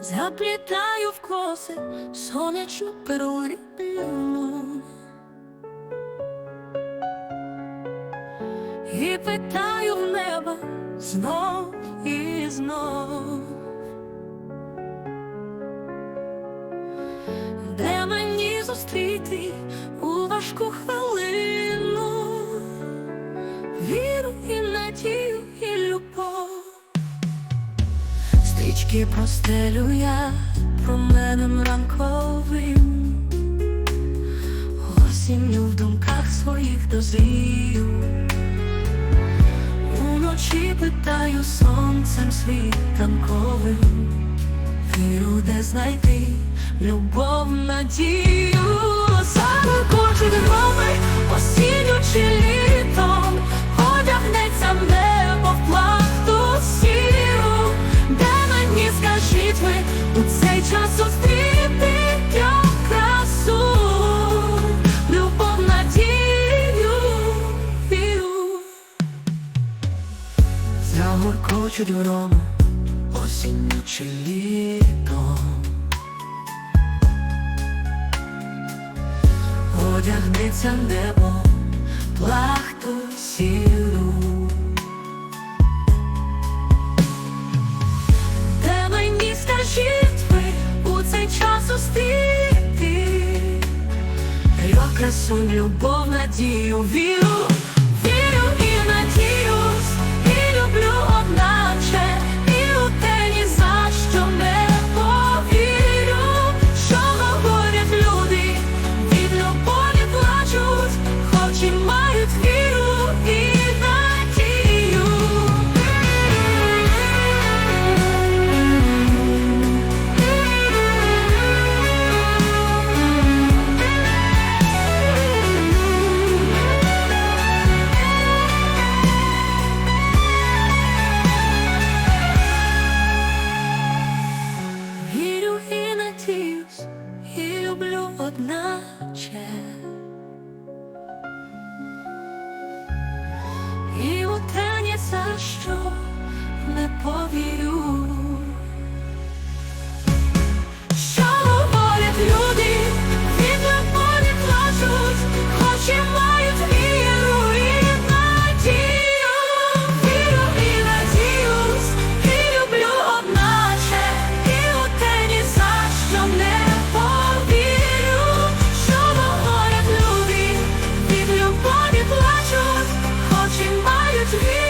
заплітаю в коси сонячну перлину і питаю в неба знов і знов. Де мені зустріти у важку хвилину віру і надію, і. Стрічки простелю я променем ранковим, осінню в думках своїх дозрію. Уночі питаю сонцем світанковим, віру, де знайти любов, надію, у цей час зустріти трьох красу, любов, надію, віру. Загоркочуть громи осінню чи літом. Одягнеться небо плахту сіру зустріти, Його красунь, любов, надію, віру, вірю і надіюсь, і люблю одначе, і у те ні за що не повірю, що говорять люди, від любові плачуть, хоч і мають віру. одначе. І у те ні за що не повірю. to